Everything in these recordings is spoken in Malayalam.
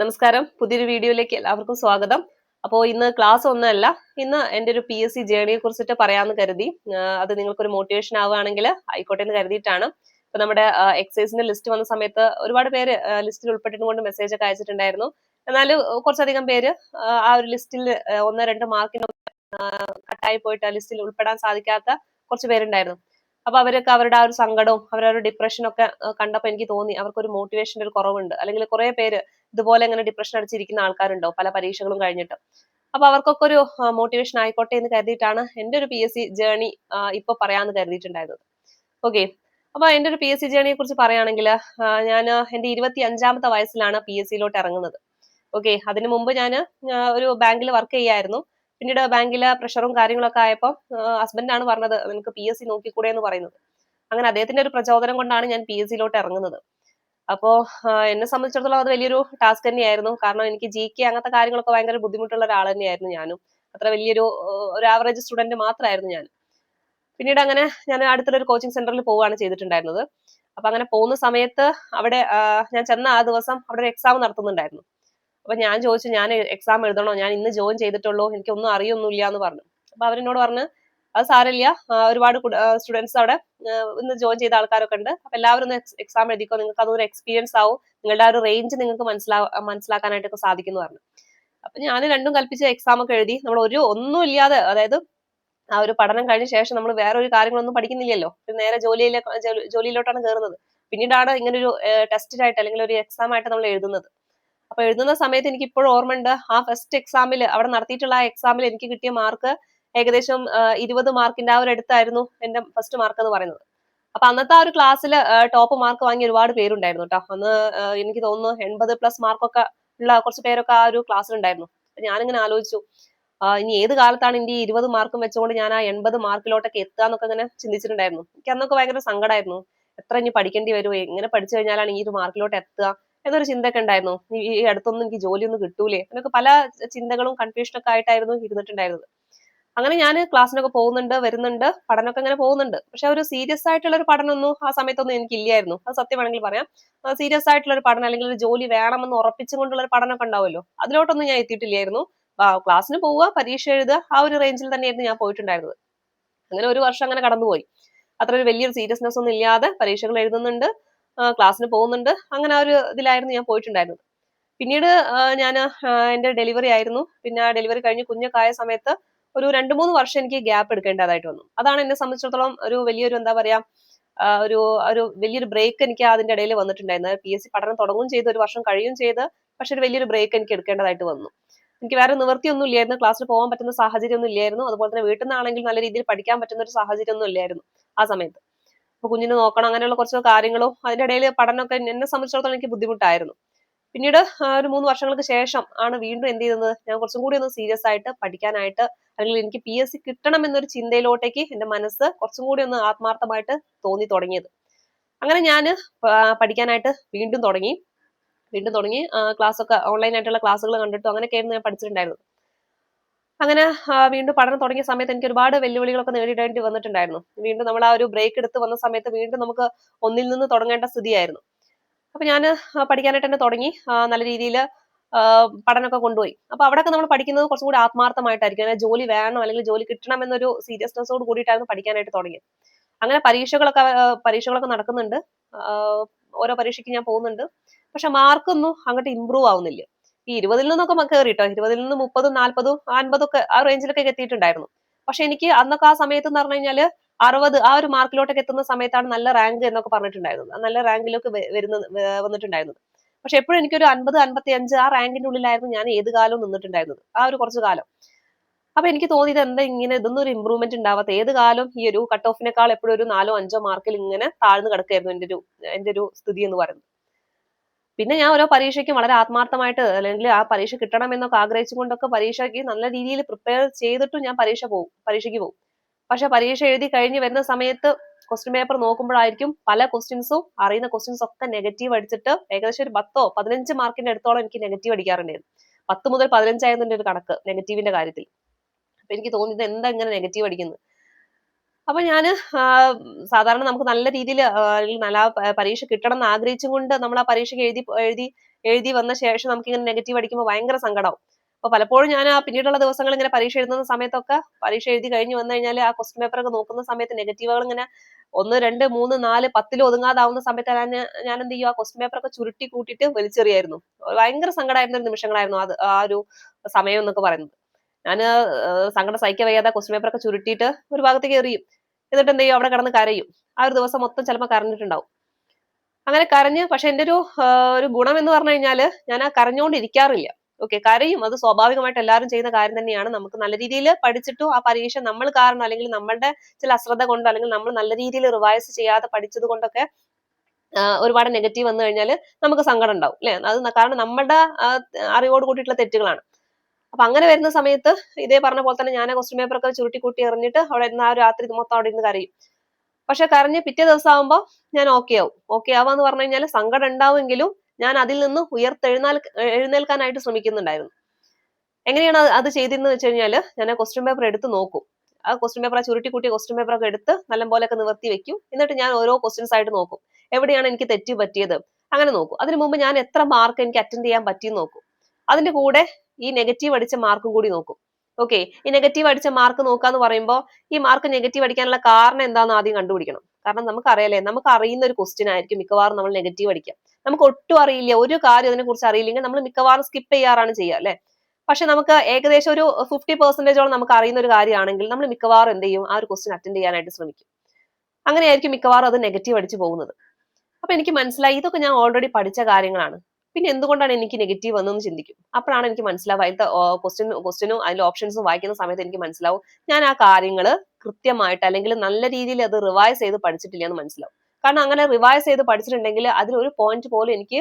നമസ്കാരം. പുതിയൊരു വീഡിയോയിലേക്ക് എല്ലാവർക്കും സ്വാഗതം. അപ്പോൾ ഇന്ന് ക്ലാസ് ഒന്നല്ല. ഇന്ന് എന്റെ ഒരു പി എസ് സി ജേണിയെ കുറിച്ചിട്ട് പറയാമെന്ന് കരുതി. അത് നിങ്ങൾക്കൊരു മോട്ടിവേഷൻ ആവുകയാണെങ്കിൽ ആയിക്കോട്ടെ എന്ന് കരുതിയിട്ടാണ്. ഇപ്പൊ നമ്മുടെ എക്സസൈസിന്റെ ലിസ്റ്റ് വന്ന സമയത്ത് ഒരുപാട് പേര് ലിസ്റ്റിൽ ഉൾപ്പെട്ടിട്ടും കൊണ്ട് മെസ്സേജ് ഒക്കെ അയച്ചിട്ടുണ്ടായിരുന്നു. എന്നാൽ കുറച്ചധികം പേര് ആ ഒരു ലിസ്റ്റിൽ ഒന്നോ രണ്ട് മാർക്കിനൊക്കെ കട്ടായി പോയിട്ട് ആ ലിസ്റ്റിൽ ഉൾപ്പെടാൻ സാധിക്കാത്ത കുറച്ച് പേരുണ്ടായിരുന്നു. അപ്പൊ അവരൊക്കെ അവരുടെ ആ ഒരു സങ്കടവും അവരുടെ ഡിപ്രഷനും ഒക്കെ കണ്ടപ്പോൾ എനിക്ക് തോന്നി. അവർക്കൊരു മോട്ടിവേഷന്റെ ഒരു കുറവുണ്ട്. അല്ലെങ്കിൽ കുറെ പേര് ഇതുപോലെ ഇങ്ങനെ ഡിപ്രഷൻ അടിച്ചിരിക്കുന്ന ആൾക്കാരുണ്ടോ പല പരീക്ഷകളും കഴിഞ്ഞിട്ട്. അപ്പൊ അവർക്കൊക്കെ ഒരു മോട്ടിവേഷൻ ആയിക്കോട്ടെ എന്ന് കരുതിയിട്ടാണ് എന്റെ ഒരു പി എസ് സി ജേണി ഇപ്പൊ പറയാന്ന് കരുതിയിട്ടുണ്ടായിരുന്നത്. ഓക്കെ അപ്പൊ എന്റെ ഒരു പി എസ് സി ജേണിയെ കുറിച്ച് പറയുകയാണെങ്കിൽ ഞാൻ എന്റെ ഇരുപത്തി അഞ്ചാമത്തെ വയസ്സിലാണ് പി എസ് സിയിലോട്ട് ഇറങ്ങുന്നത്. ഓക്കെ അതിനു മുമ്പ് ഞാൻ ഒരു ബാങ്കിൽ വർക്ക് ചെയ്യായിരുന്നു. പിന്നീട് ബാങ്കിലെ പ്രഷറും കാര്യങ്ങളൊക്കെ ആയപ്പോൾ ഹസ്ബൻഡാണ് പറഞ്ഞത് നിനക്ക് പി എസ് സി നോക്കിക്കൂടെ എന്ന് പറയുന്നത്. അങ്ങനെ അദ്ദേഹത്തിന്റെ ഒരു പ്രചോദനം കൊണ്ടാണ് ഞാൻ പി എസ് സിയിലോട്ട് ഇറങ്ങുന്നത്. അപ്പോ എന്നെ സംബന്ധിച്ചിടത്തോളം അത് വലിയൊരു ടാസ്ക് തന്നെയായിരുന്നു. കാരണം എനിക്ക് ജി കെ അങ്ങനത്തെ കാര്യങ്ങളൊക്കെ ഭയങ്കര ബുദ്ധിമുട്ടുള്ള ഒരാൾ തന്നെയായിരുന്നു ഞാനും. അത്ര വലിയൊരു ഒരു ആവറേജ് സ്റ്റുഡന്റ് മാത്രമായിരുന്നു ഞാൻ. പിന്നീട് അങ്ങനെ ഞാൻ അടുത്തൊരു കോച്ചിങ് സെന്ററിൽ പോവുകയാണ് ചെയ്തിട്ടുണ്ടായിരുന്നത്. അപ്പൊ അങ്ങനെ പോകുന്ന സമയത്ത് അവിടെ ഞാൻ ചെന്ന ആ ദിവസം അവിടെ ഒരു എക്സാം നടത്തുന്നുണ്ടായിരുന്നു. അപ്പൊ ഞാൻ ചോദിച്ചു ഞാൻ എക്സാം എഴുതണോ? ഞാൻ ഇന്ന് ജോയിൻ ചെയ്തിട്ടുള്ളൂ? എനിക്കൊന്നും അറിയൊന്നുമില്ല എന്ന് പറഞ്ഞു. അപ്പൊ അവരെന്നോട് പറഞ്ഞു അത് സാരമില്ല. ഒരുപാട് സ്റ്റുഡൻസ് അവിടെ ഇന്ന് ജോയിൻ ചെയ്ത ആൾക്കാരൊക്കെ ഉണ്ട്. അപ്പൊ എല്ലാവരും ഒന്ന് എക്സാം എഴുതിക്കോ. നിങ്ങൾക്ക് അതൊരു എക്സ്പീരിയൻസ് ആവും. നിങ്ങളുടെ ആ ഒരു റേഞ്ച് നിങ്ങൾക്ക് മനസ്സിലാ മനസ്സിലാക്കാനായിട്ടൊക്കെ സാധിക്കുന്നു പറഞ്ഞു. അപ്പൊ ഞാൻ രണ്ടും കൽപ്പിച്ച എക്സാം ഒക്കെ എഴുതി. നമ്മൾ ഒരു ഒന്നും ഇല്ലാതെ അതായത് ആ ഒരു പഠനം കഴിഞ്ഞ ശേഷം നമ്മൾ വേറെ ഒരു കാര്യങ്ങളൊന്നും പഠിക്കുന്നില്ലല്ലോ. നേരെ ജോലിയിലെ ജോലിയിലോട്ടാണ് കയറുന്നത് പിന്നീടാണ് ഇങ്ങനെ ഒരു ടെസ്റ്റിനായിട്ട് അല്ലെങ്കിൽ ഒരു എക്സാം ആയിട്ട് നമ്മൾ എഴുതുന്നത്. അപ്പൊ എഴുതുന്ന സമയത്ത് എനിക്ക് ഇപ്പോഴും ഓർമ്മയുണ്ട് ആ ഫസ്റ്റ് എക്സാമിൽ അവിടെ നടത്തിയിട്ടുള്ള ആ എക്സാമിൽ എനിക്ക് കിട്ടിയ മാർക്ക് ഏകദേശം ഇരുപത് മാർക്കിന്റെ ആ ഒരു അടുത്തായിരുന്നു എന്റെ ഫസ്റ്റ് മാർക്ക് എന്ന് പറയുന്നത്. അപ്പൊ അന്നത്തെ ആ ഒരു ക്ലാസ്സിൽ ടോപ്പ് മാർക്ക് വാങ്ങിയ ഒരുപാട് പേരുണ്ടായിരുന്നു കേട്ടോ അന്ന് എനിക്ക് തോന്നുന്നു എൺപത് പ്ലസ് മാർക്കൊക്കെ ഉള്ള കുറച്ച് പേരൊക്കെ ആ ഒരു ക്ലാസ്സിലുണ്ടായിരുന്നു ഞാനിങ്ങനെ ആലോചിച്ചു ഇനി ഏത് കാലത്താണ് എന്റെ ഇരുപത് മാർക്കും വെച്ചുകൊണ്ട് ഞാൻ ആ എൺപത് മാർക്കിലോട്ടൊക്കെ എത്തുക എന്നൊക്കെ ഇങ്ങനെ ചിന്തിച്ചിട്ടുണ്ടായിരുന്നു. എനിക്ക് അന്നൊക്കെ ഭയങ്കര സങ്കടമായിരുന്നു എത്ര ഇനി പഠിക്കേണ്ടി വരുമോ എങ്ങനെ പഠിച്ചു കഴിഞ്ഞാലാണ് ഈ ഒരു മാർക്കിലോട്ട് എത്തുക? എന്നൊരു ചിന്തയൊക്കെ ഉണ്ടായിരുന്നു. ഈ അടുത്തൊന്നും എനിക്ക് ജോലിയൊന്നും കിട്ടൂലേ. എന്നൊക്കെ പല ചിന്തകളും കൺഫ്യൂഷനൊക്കെ ആയിട്ടായിരുന്നു ഇരുന്നിട്ടുണ്ടായിരുന്നത്. അങ്ങനെ ഞാൻ ക്ലാസ്സിനൊക്കെ പോകുന്നുണ്ട് വരുന്നുണ്ട് പഠനമൊക്കെ അങ്ങനെ പോകുന്നുണ്ട്. പക്ഷെ ഒരു സീരിയസ് ആയിട്ടുള്ള ഒരു പഠനമൊന്നും ആ സമയത്തൊന്നും എനിക്ക് ഇല്ലായിരുന്നു അത് സത്യം വേണമെങ്കിൽ പറയാം. സീരിയസ് ആയിട്ടുള്ള ഒരു പഠനം അല്ലെങ്കിൽ ഒരു ജോലി വേണമെന്ന് ഉറപ്പിച്ചുകൊണ്ടുള്ള ഒരു പഠനമൊക്കെ ഉണ്ടാവുമല്ലോ. അതിലോട്ടൊന്നും ഞാൻ എത്തിയിട്ടില്ലായിരുന്നു. ക്ലാസ്സിന് പോവുക പരീക്ഷ എഴുതുക ആ ഒരു റേഞ്ചിൽ തന്നെയായിരുന്നു ഞാൻ പോയിട്ടുണ്ടായിരുന്നത്. അങ്ങനെ ഒരു വർഷം അങ്ങനെ കടന്നുപോയി. അത്ര ഒരു വലിയൊരു സീരിയസ്നെസ് ഒന്നും ഇല്ലാതെ പരീക്ഷകൾ എഴുതുന്നുണ്ട്. ക്ലാസ്സിന് പോകുന്നുണ്ട്. അങ്ങനെ ഒരു ഇതിലായിരുന്നു ഞാൻ പോയിട്ടുണ്ടായിരുന്നത്. പിന്നീട് ഞാൻ എന്റെ ഡെലിവറി ആയിരുന്നു. പിന്നെ ആ ഡെലിവറി കഴിഞ്ഞ് കുഞ്ഞൊക്കെ സമയത്ത് ഒരു രണ്ട് മൂന്ന് വർഷം എനിക്ക് ഗ്യാപ്പ് എടുക്കേണ്ടതായിട്ട് വന്നു. അതാണ് എന്നെ സംബന്ധിച്ചിടത്തോളം ഒരു വലിയൊരു എന്താ പറയാ ഒരു ഒരു വലിയൊരു ബ്രേക്ക് എനിക്ക് അതിന്റെ ഇടയിൽ വന്നിട്ടുണ്ടായിരുന്നത്. പി എസ് സി പഠനം തുടങ്ങുകയും ചെയ്ത് ഒരു വർഷം കഴിയുകയും ചെയ്ത് പക്ഷെ ഒരു വലിയൊരു ബ്രേക്ക് എനിക്ക് എടുക്കേണ്ടതായിട്ട് വന്നു. എനിക്ക് വേറെ നിവൃത്തിയൊന്നും ഇല്ലായിരുന്നു. ക്ലാസ്സിൽ പോകാൻ പറ്റുന്ന സാഹചര്യം ഒന്നും ഇല്ലായിരുന്നു. അതുപോലെ തന്നെ വീട്ടിൽ നിന്നാണെങ്കിൽ നല്ല രീതിയിൽ പഠിക്കാൻ പറ്റുന്ന ഒരു സാഹചര്യം ഒന്നും ഇല്ലായിരുന്നു ആ സമയത്ത്. അപ്പൊ കുഞ്ഞിനെ നോക്കണം അങ്ങനെയുള്ള കുറച്ച് കാര്യങ്ങളും അതിന്റെ ഇടയിൽ പഠനമൊക്കെ എന്നെ സംബന്ധിച്ചിടത്തോളം എനിക്ക് ബുദ്ധിമുട്ടായിരുന്നു. പിന്നീട് ഒരു മൂന്ന് വർഷങ്ങൾക്ക് ശേഷം ആണ് വീണ്ടും എന്ത് ചെയ്യുന്നത് ഞാൻ കുറച്ചും കൂടി ഒന്ന് സീരിയസ് ആയിട്ട് പഠിക്കാനായിട്ട് അല്ലെങ്കിൽ എനിക്ക് പി എസ് സി കിട്ടണം എന്നൊരു ചിന്തയിലോട്ടേക്ക് എന്റെ മനസ്സ് കുറച്ചും കൂടി ഒന്ന് ആത്മാർത്ഥമായിട്ട് തോന്നി തുടങ്ങിയത്. അങ്ങനെ ഞാൻ പഠിക്കാനായിട്ട് വീണ്ടും തുടങ്ങി. വീണ്ടും തുടങ്ങി. ക്ലാസ് ഒക്കെ ഓൺലൈൻ ആയിട്ടുള്ള ക്ലാസ്സുകൾ കണ്ടിട്ടും അങ്ങനെയൊക്കെയായിരുന്നു ഞാൻ പഠിച്ചിട്ടുണ്ടായിരുന്നത്. അങ്ങനെ വീണ്ടും പഠനം തുടങ്ങിയ സമയത്ത് എനിക്ക് ഒരുപാട് വെല്ലുവിളികളൊക്കെ നേരിടേണ്ടി വന്നിട്ടുണ്ടായിരുന്നു. വീണ്ടും നമ്മൾ ആ ഒരു ബ്രേക്ക് എടുത്ത് വന്ന സമയത്ത് വീണ്ടും നമുക്ക് ഒന്നിൽ നിന്ന് തുടങ്ങേണ്ട സ്ഥിതിയായിരുന്നു. അപ്പൊ ഞാൻ പഠിക്കാനായിട്ട് തന്നെ തുടങ്ങി. നല്ല രീതിയിൽ പഠനമൊക്കെ കൊണ്ടുപോയി. അപ്പൊ അവിടെയൊക്കെ നമ്മൾ പഠിക്കുന്നത് കുറച്ചും കൂടി ആത്മാർത്ഥമായിട്ടായിരിക്കും. അല്ലെങ്കിൽ ജോലി വേണം അല്ലെങ്കിൽ ജോലി കിട്ടണം എന്നൊരു സീരിയസ്നെസ്സോട് കൂടിയിട്ടായിരുന്നു പഠിക്കാനായിട്ട് തുടങ്ങിയത്. അങ്ങനെ പരീക്ഷകളൊക്കെ പരീക്ഷകളൊക്കെ നടക്കുന്നുണ്ട്. ഓരോ പരീക്ഷയ്ക്ക് ഞാൻ പോകുന്നുണ്ട്. പക്ഷെ മാർക്കൊന്നും അങ്ങോട്ട് ഇമ്പ്രൂവ് ആവുന്നില്ല. ഈ ഇരുപതിൽ നിന്നൊക്കെ കയറി കേട്ടോ ഇരുപതിൽ നിന്ന് മുപ്പതും നാൽപ്പതും അൻപതും ഒക്കെ ആ റേഞ്ചിലൊക്കെ എത്തിയിട്ടുണ്ടായിരുന്നു. പക്ഷെ എനിക്ക് അന്നൊക്കെ ആ സമയത്ത് എന്ന് പറഞ്ഞു കഴിഞ്ഞാൽ അറുപത് ആ ഒരു മാർക്കിലോട്ടൊക്കെ എത്തുന്ന സമയത്താണ് നല്ല റാങ്ക് എന്നൊക്കെ പറഞ്ഞിട്ടുണ്ടായിരുന്നത്. നല്ല റാങ്കിലൊക്കെ വരുന്ന വന്നിട്ടുണ്ടായിരുന്നത്. പക്ഷെ എപ്പോഴും എനിക്കൊരു അൻപത് അൻപത്തി അഞ്ച് ആ റാങ്കിന്റെ ഉള്ളിലായിരുന്നു ഞാൻ ഏത് കാലവും നിന്നിട്ടുണ്ടായിരുന്നത്. ആ ഒരു കുറച്ച് കാലം. അപ്പൊ എനിക്ക് തോന്നിയത് എന്താ ഇങ്ങനെ ഇതൊന്നും ഒരു ഇമ്പ്രൂവ്മെന്റ് ഉണ്ടാവാത്ത ഏത് കാലം ഈ ഒരു കട്ട് ഓഫിനേക്കാൾ എപ്പോഴും ഒരു നാലോ അഞ്ചോ മാർക്കിൽ ഇങ്ങനെ താഴ്ന്നു കിടക്കായിരുന്നു എന്റെ ഒരു എന്റെ ഒരു സ്ഥിതി എന്ന് പറയുന്നത്. പിന്നെ ഞാൻ ഓരോ പരീക്ഷയ്ക്കും വളരെ ആത്മാർത്ഥമായിട്ട് അല്ലെങ്കിൽ ആ പരീക്ഷ കിട്ടണം എന്നൊക്കെ ആഗ്രഹിച്ചുകൊണ്ടൊക്കെ പരീക്ഷയ്ക്ക് നല്ല രീതിയിൽ പ്രിപ്പയർ ചെയ്തിട്ടും ഞാൻ പരീക്ഷ പോകും പരീക്ഷയ്ക്ക് പോകും പക്ഷെ പരീക്ഷ എഴുതി കഴിഞ്ഞ് വരുന്ന സമയത്ത് ക്വസ്റ്റ്യൻ പേപ്പർ നോക്കുമ്പോഴായിരിക്കും പല ക്വസ്റ്റ്യൻസും അറിയുന്ന ക്വസ്റ്റ്യൻസ് ഒക്കെ നെഗറ്റീവ് അടിച്ചിട്ട് ഏകദേശം ഒരു പത്തോ പതിനഞ്ച് മാർക്കിന്റെ അടുത്തോളം എനിക്ക് നെഗറ്റീവ് അടിക്കാറുണ്ടായിരുന്നു. പത്ത് മുതൽ പതിനഞ്ചായിരുന്നു ഒരു കണക്ക് നെഗറ്റീവിന്റെ കാര്യത്തിൽ. അപ്പൊ എനിക്ക് തോന്നിയത് എന്താ ഇങ്ങനെ നെഗറ്റീവ് അടിക്കുന്നത് അപ്പൊ ഞാൻ സാധാരണ നമുക്ക് നല്ല രീതിയിൽ നല്ല പരീക്ഷ കിട്ടണം എന്ന് ആഗ്രഹിച്ചും കൊണ്ട് നമ്മൾ ആ പരീക്ഷയ്ക്ക് എഴുതി എഴുതി എഴുതി വന്ന ശേഷം നമുക്ക് ഇങ്ങനെ നെഗറ്റീവ് അടിക്കുമ്പോൾ ഭയങ്കര സങ്കടമാവും അപ്പൊ പലപ്പോഴും ഞാൻ ആ പിന്നീടുള്ള ദിവസങ്ങൾ ഇങ്ങനെ പരീക്ഷ എഴുതുന്ന സമയത്തൊക്കെ പരീക്ഷ എഴുതി കഴിഞ്ഞ് വന്നു കഴിഞ്ഞാൽ ആ ക്വസ്റ്റ്യൻ പേപ്പർ ഒക്കെ നോക്കുന്ന സമയത്ത് നെഗറ്റീവുകൾ ഇങ്ങനെ ഒന്ന് രണ്ട് മൂന്ന് നാല് പത്തിൽ ഒതുങ്ങാതാവുന്ന സമയത്ത് ഞാൻ ഞാൻ എന്ത് ചെയ്യും? ആ ക്വസ്റ്റ്യൻ പേപ്പർ ഒക്കെ ചുരുട്ടി കൂട്ടിയിട്ട് വലിച്ചെറിയായിരുന്നു. ഭയങ്കര സങ്കടമായിരുന്ന നിമിഷങ്ങളായിരുന്നു അത് ആ ഒരു സമയം എന്നൊക്കെ പറയുന്നത്. ഞാൻ സങ്കടം സഹിക്കാൻ വയ്യാതെ ക്വസ്റ്റ്യൻ പേപ്പർ ഒക്കെ ചുരുട്ടിയിട്ട് ഒരു ഭാഗത്തേക്ക് എറിയും. എന്നിട്ട് എന്ത് ചെയ്യും? അവിടെ കിടന്ന് കരയും. ആ ഒരു ദിവസം മൊത്തം ചിലപ്പോൾ കരഞ്ഞിട്ടുണ്ടാവും. അങ്ങനെ കരഞ്ഞ് പക്ഷെ എന്റെ ഒരു ഒരു ഗുണം എന്ന് പറഞ്ഞു കഴിഞ്ഞാൽ ഞാൻ ആ കരഞ്ഞുകൊണ്ടിരിക്കാറില്ല ഓക്കെ കരയും. അത് സ്വാഭാവികമായിട്ട് എല്ലാവരും ചെയ്യുന്ന കാര്യം തന്നെയാണ്. നമുക്ക് നല്ല രീതിയിൽ പഠിച്ചിട്ടും ആ പരീക്ഷ നമ്മൾ കാരണം അല്ലെങ്കിൽ നമ്മളുടെ ചില അശ്രദ്ധ കൊണ്ടോ അല്ലെങ്കിൽ നമ്മൾ നല്ല രീതിയിൽ റിവൈസ് ചെയ്യാതെ പഠിച്ചത് കൊണ്ടൊക്കെ ഒരുപാട് നെഗറ്റീവ് വന്നു കഴിഞ്ഞാൽ നമുക്ക് സങ്കടം ഉണ്ടാവും. അല്ലെ? അത് കാരണം നമ്മുടെ അറിവോട് കൂട്ടിയിട്ടുള്ള തെറ്റുകളാണ്. അപ്പൊ അങ്ങനെ വരുന്ന സമയത്ത് ഇതേ പറഞ്ഞ പോലെ തന്നെ ഞാൻ ക്വസ്റ്റ്യൻ പേപ്പർ ഒക്കെ ചുരുട്ടി കൂട്ടി എറിഞ്ഞിട്ട് അവിടെ ഇരുന്ന് ആ രാത്രി ഇത് മൊത്തം അവിടെ ഇരുന്ന് കരയും. പക്ഷെ കരഞ്ഞ് പിറ്റേ ദിവസം ആവുമ്പോൾ ഞാൻ ഓക്കെ ആവും. ഓക്കെ ആവാന്ന് പറഞ്ഞു കഴിഞ്ഞാൽ സങ്കടം ഉണ്ടാവുമെങ്കിലും ഞാൻ അതിൽ നിന്ന് ഉയർത്തെഴുന്നേൽ എഴുന്നേൽക്കാനായിട്ട് ശ്രമിക്കുന്നുണ്ടായിരുന്നു. എങ്ങനെയാണ് അത് ചെയ്തതെന്ന് വെച്ച് കഴിഞ്ഞാൽ ഞാൻ ആ ക്വസ്റ്റ്യൻ പേപ്പർ എടുത്ത് നോക്കും. ആ ക്വസ്റ്റ്യൻ പേപ്പർ ചുരുട്ടി കൂട്ടിയ ക്വസ്റ്റ്യൻ പേപ്പർ ഒക്കെ എടുത്ത് നല്ലപോലെയൊക്കെ നിവർത്തി വെക്കും. എന്നിട്ട് ഞാൻ ഓരോ ക്വസ്റ്റ്യൻസ് ആയിട്ട് നോക്കും. എവിടെയാണ് എനിക്ക് തെറ്റ് പറ്റിയത്? അങ്ങനെ നോക്കും. അതിനു മുമ്പ് ഞാൻ എത്ര മാർക്ക് എനിക്ക് അറ്റൻഡ് ചെയ്യാൻ പറ്റിയെന്ന് നോക്കും. അതിന്റെ കൂടെ ഈ നെഗറ്റീവ് അടിച്ച മാർക്കും കൂടി നോക്കും. ഓക്കെ ഈ നെഗറ്റീവ് അടിച്ച മാർക്ക് നോക്കാന്ന് പറയുമ്പോൾ ഈ മാർക്ക് നെഗറ്റീവ് അടിക്കാനുള്ള കാരണം എന്താണെന്ന് ആദ്യം കണ്ടുപിടിക്കണം. കാരണം നമുക്ക് അറിയാലേ നമുക്ക് അറിയുന്ന ഒരു ക്വസ്റ്റ്യൻ ആയിരിക്കും മിക്കവാറും നമ്മൾ നെഗറ്റീവ് അടിക്കാം നമുക്ക് ഒട്ടും അറിയില്ല ഒരു കാര്യം അതിനെ കുറിച്ച് അറിയില്ലെങ്കിൽ നമ്മൾ മിക്കവാറും സ്കിപ്പ് ചെയ്യാറാണ് ചെയ്യുക അല്ലെ? പക്ഷെ നമുക്ക് ഏകദേശം ഒരു ഫിഫ്റ്റി പെർസെന്റേജോളം നമുക്ക് അറിയുന്ന ഒരു കാര്യമാണെങ്കിൽ നമ്മൾ മിക്കവാറും എന്ത് ചെയ്യും? ആ ഒരു ക്വസ്റ്റ്യൻ അറ്റൻഡ് ചെയ്യാനായിട്ട് ശ്രമിക്കും. അങ്ങനെയായിരിക്കും മിക്കവാറും അത് നെഗറ്റീവ് അടിച്ച് പോകുന്നത്. അപ്പൊ എനിക്ക് മനസ്സിലായി ഇതൊക്കെ ഞാൻ ഓൾറെഡി പഠിച്ച കാര്യങ്ങളാണ്. പിന്നെ എന്തുകൊണ്ടാണ് എനിക്ക് നെഗറ്റീവ് വന്നതെന്ന് ചിന്തിക്കും? അപ്പോഴാണ് എനിക്ക് മനസ്സിലാവുക. അതിലത്തെ ക്വസ്റ്റ്യൻ ക്വസ്റ്റ്യനും അതിന്റെ ഓപ്ഷൻസും വായിക്കുന്ന സമയത്ത് എനിക്ക് മനസ്സിലാവും. ഞാൻ ആ കാര്യങ്ങൾ കൃത്യമായിട്ട് അല്ലെങ്കിൽ നല്ല രീതിയിൽ അത് റിവൈസ് ചെയ്ത് പഠിച്ചിട്ടില്ല എന്ന് മനസ്സിലാവും. കാരണം അങ്ങനെ റിവൈസ് ചെയ്ത് പഠിച്ചിട്ടുണ്ടെങ്കിൽ അതിൽ ഒരു പോയിന്റ് പോലും എനിക്ക്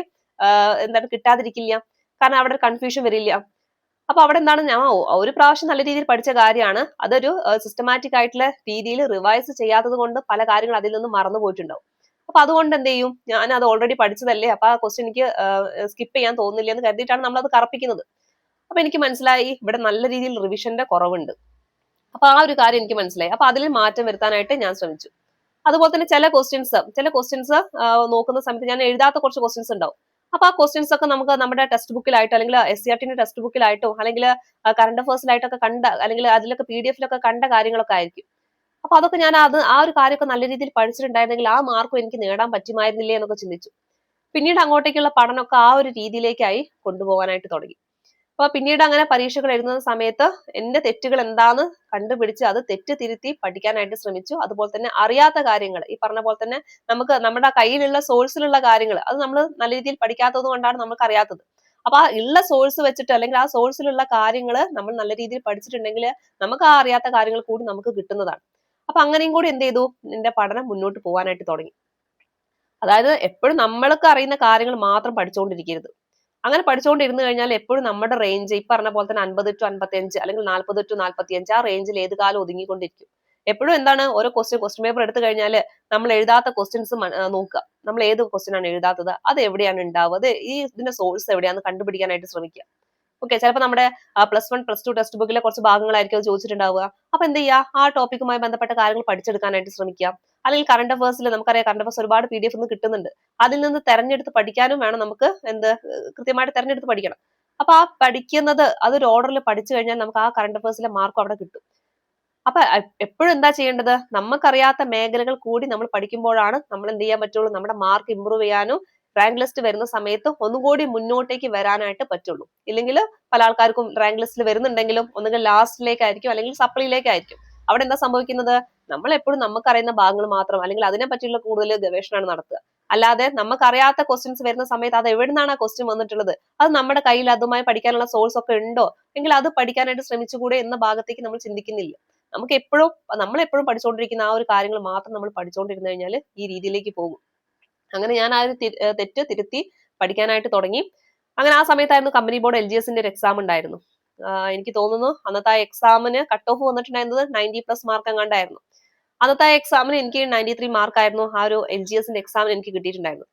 എന്താണ് കിട്ടാതിരിക്കില്ല. കാരണം അവിടെ കൺഫ്യൂഷൻ വരില്ല. അപ്പൊ അവിടെ എന്താണ് ഞാൻ ഒരു പ്രാവശ്യം നല്ല രീതിയിൽ പഠിച്ച കാര്യമാണ്. അതൊരു സിസ്റ്റമാറ്റിക് ആയിട്ടുള്ള രീതിയിൽ റിവൈസ് ചെയ്യാത്തത് കൊണ്ട് പല കാര്യങ്ങളും അതിൽ നിന്ന് മറന്നു പോയിട്ടുണ്ടാവും അപ്പൊ അതുകൊണ്ട് എന്ത് ചെയ്യും? ഞാൻ അത് ഓൾറെഡി പഠിച്ചതല്ലേ? അപ്പൊ ആ ക്വസ്റ്റ്യൻ എനിക്ക് സ്കിപ്പ് ചെയ്യാൻ തോന്നുന്നില്ല എന്ന് കരുതിയിട്ടാണ് നമ്മൾ അത് കറപ്പിക്കുന്നത്. അപ്പൊ എനിക്ക് മനസ്സിലായി ഇവിടെ നല്ല രീതിയിൽ റിവിഷന്റെ കുറവുണ്ട്. അപ്പൊ ആ ഒരു കാര്യം എനിക്ക് മനസ്സിലായി. അപ്പൊ അതിൽ മാറ്റം വരുത്താനായിട്ട് ഞാൻ ശ്രമിച്ചു. അതുപോലെ തന്നെ ചില ക്വസ്റ്റ്യൻസ് ചില ക്വസ്റ്റ്യൻസ് നോക്കുന്ന സമയത്ത് ഞാൻ എഴുതാത്ത കുറച്ച് ക്വസ്റ്റ്യൻസ് ഉണ്ടാവും. അപ്പൊ ആ ക്വസ്റ്റ്യൻസ് ഒക്കെ നമുക്ക് നമ്മുടെ ടെക്സ്റ്റ് ബുക്കിലായിട്ടോ അല്ലെങ്കിൽ എസ് സി ആർ ടിന്റെ ടെക്സ്റ്റ് ബുക്കിലായിട്ടോ അല്ലെങ്കിൽ കറണ്ട് അഫേഴ്സിലായിട്ടൊക്കെ കണ്ട അല്ലെങ്കിൽ അതിലൊക്കെ പി ഡി എഫിലൊക്കെ കണ്ട കാര്യങ്ങളൊക്കെ ആയിരിക്കും. അപ്പൊ അതൊക്കെ ഞാൻ അത് ആ ഒരു കാര്യമൊക്കെ നല്ല രീതിയിൽ പഠിച്ചിട്ടുണ്ടായിരുന്നെങ്കിൽ ആ മാർക്കും എനിക്ക് നേടാൻ പറ്റുമായിരുന്നില്ലേ എന്നൊക്കെ ചിന്തിച്ചു. പിന്നീട് അങ്ങോട്ടേക്കുള്ള പഠനമൊക്കെ ആ ഒരു രീതിയിലേക്കായി കൊണ്ടുപോകാനായിട്ട് തുടങ്ങി. അപ്പൊ പിന്നീട് അങ്ങനെ പരീക്ഷകൾ എഴുതുന്ന സമയത്ത് എന്റെ തെറ്റുകൾ എന്താന്ന് കണ്ടുപിടിച്ച് അത് തെറ്റ് തിരുത്തി പഠിക്കാനായിട്ട് ശ്രമിച്ചു. അതുപോലെ തന്നെ അറിയാത്ത കാര്യങ്ങൾ ഈ പറഞ്ഞ പോലെ തന്നെ നമുക്ക് നമ്മുടെ കയ്യിലുള്ള സോഴ്സിലുള്ള കാര്യങ്ങൾ അത് നമ്മൾ നല്ല രീതിയിൽ പഠിക്കാത്തത് കൊണ്ടാണ് നമുക്ക് അറിയാത്തത്. അപ്പൊ ആ ഉള്ള സോഴ്സ് വെച്ചിട്ട് അല്ലെങ്കിൽ ആ സോഴ്സിലുള്ള കാര്യങ്ങൾ നമ്മൾ നല്ല രീതിയിൽ പഠിച്ചിട്ടുണ്ടെങ്കിൽ നമുക്ക് ആ അറിയാത്ത കാര്യങ്ങൾ കൂടി നമുക്ക് കിട്ടുന്നതാണ്. അപ്പൊ അങ്ങനെയും കൂടി എന്ത് ചെയ്തു? നിന്റെ പഠനം മുന്നോട്ട് പോകാനായിട്ട് തുടങ്ങി. അതായത് എപ്പോഴും നമ്മൾക്ക് അറിയുന്ന കാര്യങ്ങൾ മാത്രം പഠിച്ചുകൊണ്ടിരിക്കരുത് അങ്ങനെ പഠിച്ചുകൊണ്ടിരുന്നു കഴിഞ്ഞാൽ എപ്പോഴും നമ്മുടെ റേഞ്ച് ഈ പറഞ്ഞ പോലെ തന്നെ അൻപത് ടു അൻപത്തി അഞ്ച് അല്ലെങ്കിൽ നാൽപ്പത് ടു നാൽപ്പത്തി അഞ്ച് ആ റേഞ്ചിൽ ഏത് കാലം ഒതുങ്ങിക്കൊണ്ടിരിക്കും. എപ്പോഴും എന്താണ്? ഓരോ ക്വസ്റ്റ്യൻ ക്വസ്റ്റ്യൻ പേപ്പർ എടുത്തു കഴിഞ്ഞാൽ നമ്മൾ എഴുതാത്ത ക്വസ്റ്റ്യൻസ് നോക്കുക. നമ്മൾ ഏത് ക്വസ്റ്റ്യൻ ആണ് എഴുതാത്തത്? അത് എവിടെയാണ് ഉണ്ടാവുക ഈ ഇതിന്റെ സോഴ്സ് എവിടെയാണെന്ന് കണ്ടുപിടിക്കാനായിട്ട് ശ്രമിക്കുക. ഓക്കെ ചിലപ്പോൾ നമ്മുടെ plus one plus two text ബുക്കിലെ കുറച്ച് ഭാഗങ്ങളായിരിക്കും അത് ചോദിച്ചിട്ടുണ്ടാവുക. അപ്പൊ എന്ത് ചെയ്യുക ആ ടോപ്പിക്കുമായി ബന്ധപ്പെട്ട കാര്യങ്ങൾ പഠിച്ചെടുക്കാനായിട്ട് ശ്രമിക്കുക അല്ലെങ്കിൽ കറണ്ട് അഫേഴ്സിൽ നമുക്കറിയാം കറണ്ട് അഫേഴ്സ് ഒരുപാട് പി ഡി എഫ് കിട്ടുന്നുണ്ട്. അതിൽ നിന്ന് തെരഞ്ഞെടുത്ത് പഠിക്കാനും വേണം നമുക്ക് എന്ത് കൃത്യമായിട്ട് തെരഞ്ഞെടുത്ത് പഠിക്കണം. അപ്പൊ ആ പഠിക്കുന്നത് അതൊരു ഓർഡറിൽ പഠിച്ചു കഴിഞ്ഞാൽ നമുക്ക് ആ കറണ്ട് അഫേഴ്സിലെ മാർക്ക് അവിടെ കിട്ടും. അപ്പൊ എപ്പോഴും എന്താ ചെയ്യേണ്ടത്? നമുക്കറിയാത്ത മേഖലകൾ കൂടി നമ്മൾ പഠിക്കുമ്പോഴാണ് നമ്മൾ എന്ത് ചെയ്യാൻ പറ്റുള്ളൂ? നമ്മുടെ മാർക്ക് ഇമ്പ്രൂവ് ചെയ്യാനും റാങ്ക് ലിസ്റ്റ് വരുന്ന സമയത്ത് ഒന്നും കൂടി മുന്നോട്ടേക്ക് വരാനായിട്ട് പറ്റുള്ളൂ. ഇല്ലെങ്കിൽ പല ആൾക്കാർക്കും റാങ്ക് ലിസ്റ്റിൽ വരുന്നുണ്ടെങ്കിലും ഒന്നുകിൽ ലാസ്റ്റിലേക്കായിരിക്കും അല്ലെങ്കിൽ സപ്ലിയിലേക്കായിരിക്കും അവിടെ എന്താ സംഭവിക്കുന്നത്? നമ്മൾ എപ്പോഴും നമുക്കറിയുന്ന ഭാഗങ്ങൾ മാത്രം അല്ലെങ്കിൽ അതിനെ പറ്റിയുള്ള കൂടുതൽ ഗവേഷണമാണ് നടത്തുക. അല്ലാതെ നമുക്കറിയാത്ത ക്വസ്റ്റ്യൻസ് വരുന്ന സമയത്ത് അത് എവിടെ നിന്നാണ് ആ ക്വസ്റ്റ്യൻ വന്നിട്ടുള്ളത്? അത് നമ്മുടെ കയ്യിൽ അതുമായി പഠിക്കാനുള്ള സോഴ്സ് ഒക്കെ ഉണ്ടോ? എങ്കിൽ അത് പഠിക്കാനായിട്ട് ശ്രമിച്ചുകൂടെ എന്ന ഭാഗത്തേക്ക് നമ്മൾ ചിന്തിക്കുന്നില്ല. നമുക്ക് എപ്പോഴും നമ്മൾ എപ്പോഴും പഠിച്ചുകൊണ്ടിരിക്കുന്ന ആ ഒരു കാര്യങ്ങൾ മാത്രം നമ്മൾ പഠിച്ചുകൊണ്ടിരുന്നു കഴിഞ്ഞാൽ ഈ രീതിയിലേക്ക് പോകും. അങ്ങനെ ഞാൻ ആ ഒരു തെറ്റ് തിരുത്തി പഠിക്കാനായിട്ട് തുടങ്ങി. അങ്ങനെ ആ സമയത്തായിരുന്നു കമ്പനി ബോർഡ് എൽ ജി എസിന്റെ ഒരു എക്സാം ഉണ്ടായിരുന്നു. എനിക്ക് തോന്നുന്നു അന്നത്തെ ആ എക്സാമിന് കട്ട് ഓഫ് വന്നിട്ടുണ്ടായിരുന്നത് നയന്റി പ്ലസ് മാർക്ക് അങ്ങാണ്ടായിരുന്നു അന്നത്തെ ആ എക്സാമിന് എനിക്ക് നയന്റി ത്രീ മാർക്കായിരുന്നു ആ ഒരു എൽ ജി എസിന്റെ എക്സാമിന് എനിക്ക് കിട്ടിയിട്ടുണ്ടായിരുന്നു.